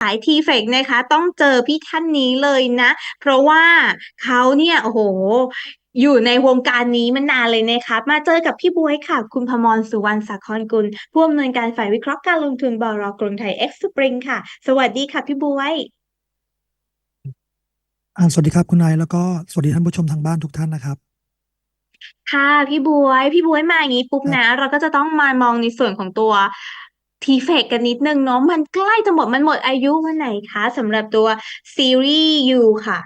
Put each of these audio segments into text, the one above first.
สายทีเฟกนะคะ ต้องเจอพี่ท่านนี้เลยนะ เพราะว่าเขาเนี่ยโอ้โหอยู่ในวงการนี้มานานเลยนะคะมาเจอกับพี่บวยค่ะ คุณพมรสุวรรณสาครกุล ผู้อำนวยการฝ่ายวิเคราะห์การลงทุนบรกรุงไทยเอ็กซ์สปริงค่ะ สวัสดีค่ะพี่บวยอ่าสวัสดีครับคุณนายแล้วก็สวัสดีท่านผู้ชมทางบ้านทุกท่านนะครับค่ะพี่บวย พี่บวยมาอย่างนี้ปุ๊บครับนะ เราก็จะต้องมามองในส่วนของตัว ทีเฟกกันนิดนึงเนาะมันใกล้จะหมดมันหมดอายุวันไหนคะสำหรับตัวซีรีส์ U ค่ะ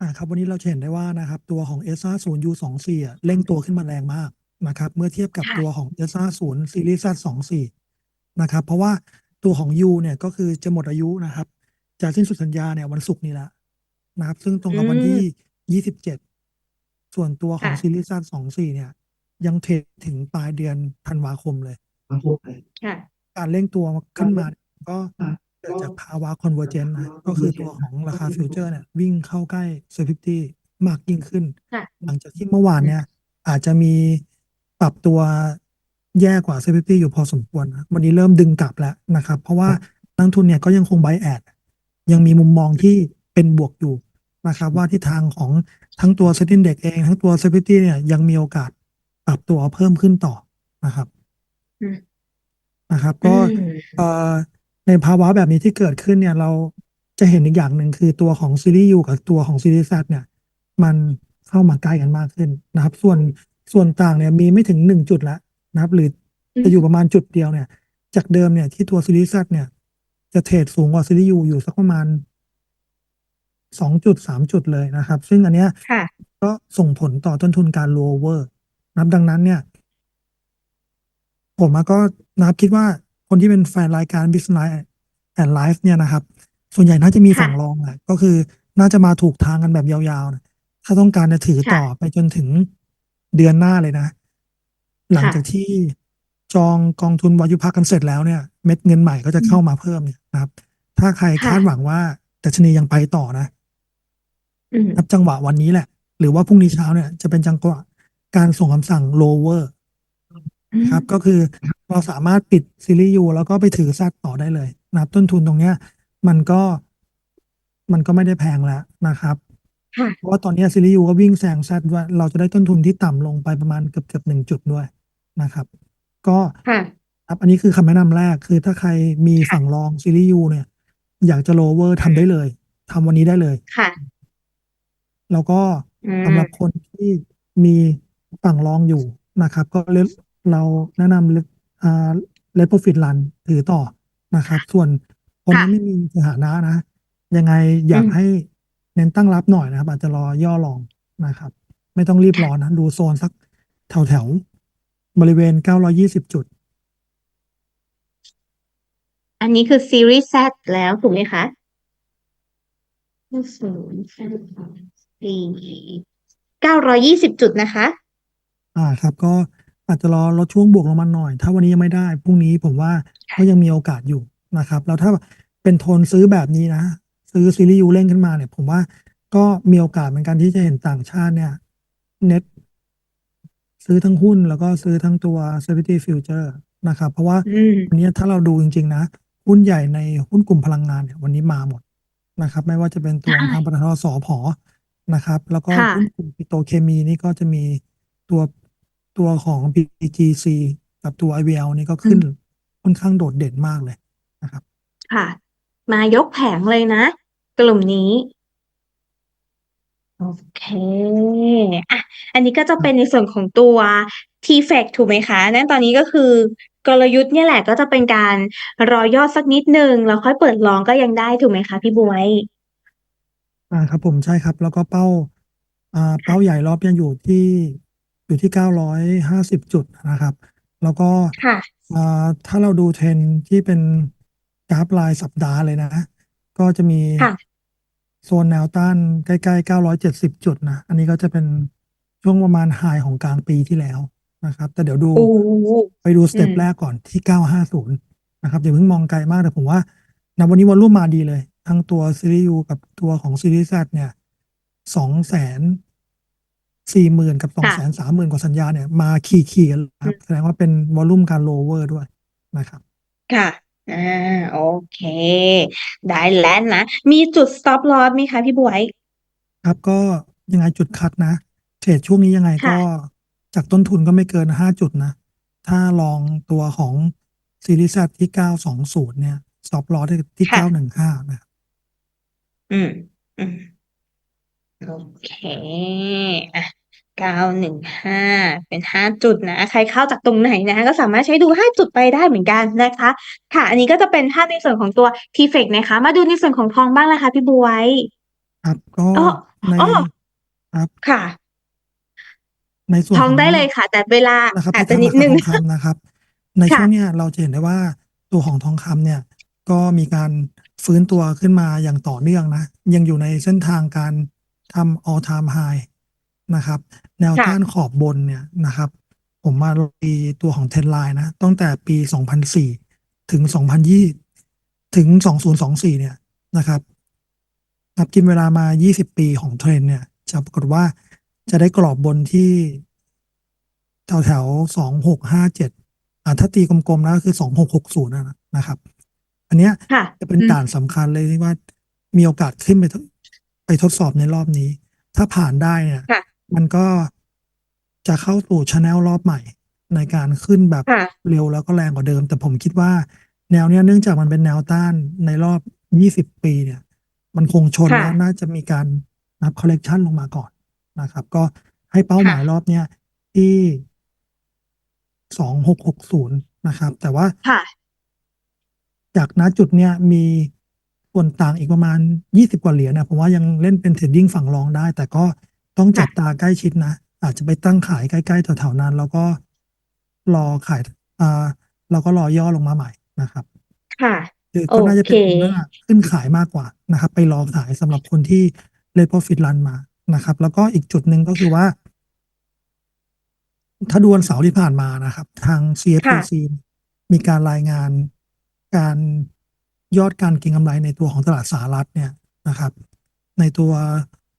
อ่าครับวันนี้เราจะเห็นได้ว่านะครับตัวของ s 5 0 U 2 4อะเร่งตัวขึ้นมาแรงมากนะครับเมื่อเทียบกับค่ะตัวของ s 5 0 Series Z 2 4นะครับเพราะว่าตัวของ U เนี่ยก็คือจะหมดอายุนะครับจะสิ้นสุดสัญญาเนี่ยวันศุกร์นี้แล้วนะครับซึ่งตรงกับวันที่ 27 ส่วนตัวของค่ะ Series Z 2 4เนี่ยยังเทรดถึงปลายเดือนธันวาคมเลยค่ะ การเร่งตัวขึ้นมาเนี่ยก็เกิดจากภาวะคอนเวอร์เจนต์นะก็คือตัวของราคาฟิวเจอร์เนี่ยวิ่งเข้าใกล้เซฟิตี้มากยิ่งขึ้นค่ะหลังจากที่เมื่อวานเนี่ย อาจจะมีปรับตัวแย่กว่าเซฟิตี้อยู่พอสมควรนะวันนี้เริ่มดึงกลับแล้วนะครับ เพราะว่านักลงทุนเนี่ยก็ยังคงไบแอดยังมีมุมมองที่เป็นบวกอยู่นะครับ ว่าทิศทางของทั้งตัวเซ็นเด็กเอง ทั้งตัวเซฟิตี้เนี่ยยังมีโอกาสปรับตัวเพิ่มขึ้นต่อนะครับ อืมนะครับก็อืมเอ่อในภาวะแบบนี้ที่เกิดขึ้นเนี่ยเราจะเห็นอีกอย่างหนึ่งคือตัวของซีรีส์ U กับตัวของซีรีส์ Z เนี่ยมันเข้ามาใกล้กันมากขึ้นนะครับ ส่วนส่วนต่างเนี่ยมีไม่ถึงหนึ่งจุดแล้วนะครับ หรือจะอยู่ประมาณจุดเดียวเนี่ย จากเดิมเนี่ยที่ตัวซีรีส์ Z เนี่ย จะเทรดสูงกว่าซีรีส์ U อยู่สักประมาณ สองจุดสามจุดเลยนะครับ ซึ่งอันเนี้ยค่ะ ก็ส่งผลต่อต้นทุนการโลเวอร์นะครับดังนั้นเนี่ย ผมอะก็นะครับคิดว่าคนที่เป็นแฟนรายการ Business and Life เนี่ยนะครับ ส่วนใหญ่น่าจะมีค่ะฝั่งรองแหละก็คือน่าจะมาถูกทางกันแบบยาวๆนะถ้าต้องการจะถือค่ะต่อไปจนถึงเดือนหน้าเลยนะ หลังจากที่จองกองทุนวายุพักกันเสร็จแล้วเนี่ย เม็ดเงินใหม่ก็จะเข้ามาเพิ่มเนี่ยนะครับ ถ้าใครค่ะคาดหวังว่าดัชนียังไปต่อนะอืมนับจังหวะวันนี้แหละ หรือว่าพรุ่งนี้เช้าเนี่ยจะเป็นจังหวะการส่งคำสั่ง lower ครับ ก็คือเราสามารถปิดซีรีส์ยูแล้วก็ไปถือซัดต่อได้เลยนะครับต้นทุนตรงเนี้ย มันก็ มันก็ไม่ได้แพงแล้วนะครับค่ะ เพราะว่าตอนเนี้ยซีรีส์ยูก็วิ่งแซงซัดว่าเราจะได้ต้นทุนที่ต่ำลงไปประมาณเกือบเกือบหนึ่งจุดด้วยนะครับ ก็ค่ะ ครับอันนี้คือคำแนะนำแรกคือถ้าใครมีฝั่งรองซีรีส์ยูเนี่ย อยากจะ lower ทำได้เลยทำวันนี้ได้เลย ค่ะ แล้วก็อืมสำหรับคนที่มีฝั่งรองอยู่นะครับ ก็เล เราแนะนำเลอ่าเลทโปรฟิตรันถือต่อนะครับ ส่วนคนที่ค่ะไม่มีสถานะนะ ยังไงอยากอืมให้เน้นตั้งรับหน่อยนะครับ อาจจะรอย่อลองนะครับ ไม่ต้องรีบร้อนนะ ดูโซนสักแถวแถวๆบริเวณ 920 จุด อันนี้คือซีรีส์ Z แล้วถูกไหมคะศูนย์สี่เก้าร้อยยี่สิบจุดนะคะ อ่าครับก็ อาจจะรอลดช่วงบวกลงมาหน่อย ถ้าวันนี้ยังไม่ได้พรุ่งนี้ผมว่าก็ยังมีโอกาสอยู่นะครับ แล้วถ้าเป็นโทนซื้อแบบนี้นะ ซื้อซีรีส์ยูเล่นขึ้นมาเนี่ย ผมว่าก็มีโอกาสเหมือนกันที่จะเห็นต่างชาติเนี่ย เน็ตซื้อทั้งหุ้นแล้วก็ซื้อทั้งตัว s e c u r i t y Future นะครับ เพราะว่าอืมวันนี้ถ้าเราดูจริง ๆ นะ หุ้นใหญ่ในหุ้นกลุ่มพลังงานเนี่ย วันนี้มาหมดนะครับ ไม่ว่าจะเป็นตัวใช่ทางปตทสผนะครับ แล้วก็ค่ะหุ้นกลุ่มปิโตรเคมีนี่ก็จะมีตัว ตัวของ PGC กับตัว IVL นี่ก็ขึ้นค่อนข้างโดดเด่นมากเลยนะครับ ค่ะ มายกแผงเลยนะ กลุ่มนี้ โอเคอะอันนี้ก็จะเป็นในส่วนของตัว T-Fact ถูกไหมคะนั่นตอนนี้ก็คือกลยุทธ์เนี่ยแหละก็จะเป็นการรอยอดสักนิดนึงแล้วค่อยเปิดลองก็ยังได้ถูกไหมคะพี่บวยอ่าครับผมใช่ครับ แล้วก็เป้าอ่าเป้าใหญ่รอบยังอยู่ที่ อยู่ที่เก้าร้อยห้าสิบจุดนะครับ แล้วก็ค่ะอ่าถ้าเราดูเทรนด์ที่เป็นกราฟรายสัปดาห์เลยนะ ก็จะมีค่ะ โซนแนวต้านใกล้ๆเก้าร้อยเจ็ดสิบจุดนะ อันนี้ก็จะเป็นช่วงประมาณไฮของกลางปีที่แล้วนะครับ แต่เดี๋ยวดูโอ้ไปดูสเต็ปอืม แรกก่อนที่ 950 นะครับอย่าเพิ่งมองไกลมากแต่ผมว่านะวันนี้วอลลุ่มมาดีเลย ทั้งตัวซีรีส์ U กับตัวของซีรีส์ Z เนี่ยสองแสน สี่หมื่นกับสองแสนสามหมื่นกว่าสัญญาเนี่ยมาขี่ๆกันเลยครับแสดงว่าเป็นวอลลุ่มการโลเวอร์ด้วยนะครับ ค่ะอ่าโอเค ได้แล้วนะ มีจุด stop loss ไหมคะพี่บวยครับก็ยังไงจุดคัดนะ เทรดช่วงนี้ยังไงค่ะก็จากต้นทุนก็ไม่เกินห้าจุดนะ ถ้าลองตัวของซีรีส์ที่เก้าสองศูนย์เนี่ยสต็อปลอสที่ค่ะเก้าหนึ่งห้านะครับอืมอืมโอ เคอะเก้าหนึ่งห้าเป็นห้าจุดนะ ใครเข้าจากตรงไหนนะก็สามารถใช้ดูห้าจุดไปได้เหมือนกันนะคะ ค่ะ อันนี้ก็จะเป็นภาพในส่วนของตัว t f e c นะคะ มาดูในส่วนของทองบ้างละคะพี่บวยครับก็อ๋อในอ๋อครับค่ะ ในส่วนทองของได้เลยค่ะ แต่เวลานะครับอาจในจะทางนิดราคานึงทองคำนะครับ ในช่วงเนี้ยเราจะเห็นได้ว่าตัวของทองคำเนี่ย ก็มีการฟื้นตัวขึ้นมาอย่างต่อเนื่องนะ ยังอยู่ในเส้นทางการ ทำ all time high นะครับ แนวค่ะต้านขอบบนเนี่ยนะครับ ผมมาตีตัวของเทนไลน์นะ ตั้งแต่ปี 2004 ถึง 2020 ถึง 2024 เนี่ยนะครับนับกินเวลามา 20 ปีของเทรนด์เนี่ย จะปรากฏว่าจะได้กรอบบนที่แถวแถวสองหกห้าเจ็ดอ่าถ้าตีกลมๆแล้วก็คือสองหกหกศูนย์นะครับ อันเนี้ยค่ะจะเป็นอืมด่านสำคัญเลยที่ว่ามีโอกาสขึ้นไปทด ไปทดสอบในรอบนี้ ถ้าผ่านได้เนี่ยค่ะมันก็จะเข้าสู่ชแนลรอบใหม่ ในการขึ้นแบบค่ะเร็วแล้วก็แรงกว่าเดิม แต่ผมคิดว่า แนวเนี้ยเนื่องจากมันเป็นแนวต้านในรอบ 20 ปีเนี่ย มันคงชนค่ะแล้วน่าจะมีการนับคอลเลกชันลงมาก่อนนะครับ ก็ให้เป้าหมายค่ะรอบเนี้ยที่2660นะครับ แต่ว่าค่ะจากณจุดเนี้ยมี ส่วนต่างอีกประมาณ 20 กว่าเหรียญนะผมว่ายังเล่นเป็นเทรดดิ้งฝั่งรองได้ แต่ก็ต้องจับตาใกล้ชิดนะ อาจจะไปตั้งขายใกล้ๆแถวๆนั้น แล้วก็รอขายอ่าเราก็รอย่อลงมาใหม่นะครับ ค่ะคือก็น่าจะเป็นโอเคหน้าขึ้นขายมากกว่านะครับ ไปรอขายสำหรับคนที่เล่น profit run มานะครับ แล้วก็อีกจุดหนึ่งก็คือว่า ถ้าดูวันเสาร์ที่ผ่านมานะครับ ทาง CFTC มีการรายงานการ ยอดการเก็งกำไรในตัวของตลาดสหรัฐเนี่ยนะครับในตัว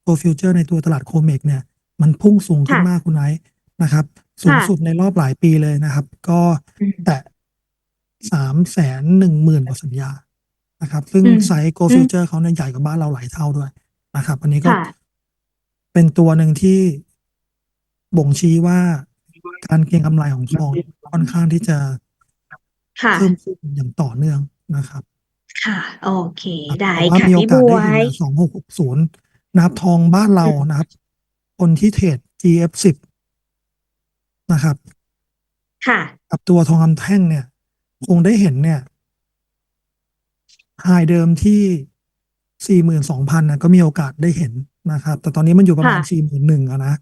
ตัวฟิวเจอร์ในตัวตลาดโคเมกเนี่ย มันพุ่งสูงขึ้นค่ะมากคุณไอซ์นะครับ สูงค่ะสุดในรอบหลายปีเลยนะครับ ก็อืมแตะสามแสนหนึ่งหมื่นกว่าสัญญานะครับ ซึ่งอืมไซส์โกอืมฟิวเจอร์เขาเนี่ยใหญ่กว่าบ้านเราหลายเท่าด้วยนะครับ อันนี้ก็ค่ะเป็นตัวหนึ่งที่บ่งชี้ว่าการเก็งกำไรของทองค่อนข้างที่จะค่ะเพิ่มขึ้นอย่างต่อเนื่องนะครับ ค่ะ โอเคครับได้แต่ว่าค่ะมีโอพี่กาบสวได้เห็นยสองหกหกศูนย์นะครับทองบ้านเรานะครับ คนที่เทรด GF สิบนะครับค่ะ กับตัวทองคำแท่งเนี่ย คงได้เห็นเนี่ยไฮเดิมที่สี่หมื่นสองพันนะก็มีโอกาสได้เห็นนะครับ แต่ตอนนี้มันอยู่ประมาณค่ะสี่หมื่นหนึ่งอะนะ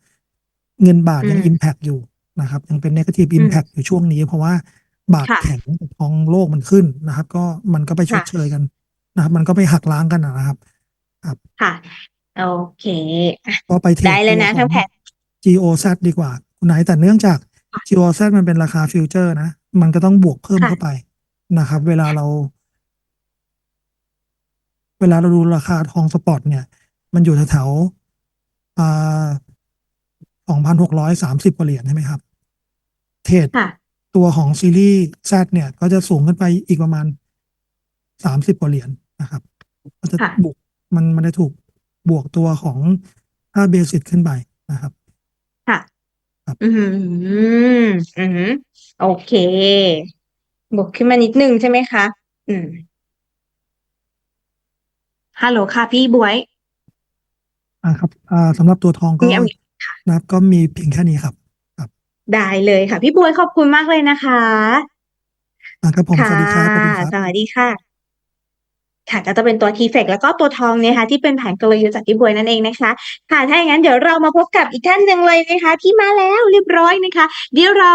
เงินบาทยังอืม อิมแพกอยู่นะครับ ยังเป็น negative impact อยู่ช่วงนี้ เพราะว่า บาทค่ะแข็งทองโลกมันขึ้นนะครับ ก็มันก็ไปชดค่ะเชยกันนะครับ มันก็ไปหักล้างกันอะนะครับค่ะโอเคอะก็ไปเทรดได้เลยตัวนะขทั้องงแผน GOZ ดีกว่า คุณไหนแต่เนื่องจากค่ะ GOZ มันเป็นราคาฟิวเจอร์นะ มันก็ต้องบวกเพิ่มค่ะเข้าไปนะครับ เวลาเรา เวลาเราดูราคาทองสปอร์ตเนี่ย มันอยู่แถวๆอ่าสองพันหกร้อยสามสิบกว่าเหรียญใช่ไหมครับ เทรดค่ะ ตัวของซีรีส์ Z เนี่ย ก็จะสูงขึ้นไปอีกประมาณสามสิบกว่าเหรียญนะครับก็จะค่ะบวกมันมันจะถูกบวกตัวของค่าเบสิกขึ้นไปนะครับ ค่ะครับอืมอืมโอเค บวกขึ้นมานิดนึงใช่ไหมคะ อืมฮัลโหลค่ะพี่บวย อ่าครับ อ่าสำหรับตัวทองก็เงียบนะครับก็มีเพียงแค่นี้ครับ ได้เลยค่ะ พี่บวยขอบคุณมากเลยนะคะอ่าครับผมค่ะสวัสดีครับสวัสดีครับสวัสดีค่ะ ค่ะ ก็จะเป็นตัว t f e c แล้วก็ตัวทองเนี่ยค่ะที่เป็นแผนกลยุทธ์จากพี่บวยนั่นเองนะคะ ค่ะถ้าอย่างนั้นเดี๋ยวเรามาพบกับอีกท่านหนึ่งเลยนะคะ ที่มาแล้วเรียบร้อยนะคะ เดี๋ยวเรา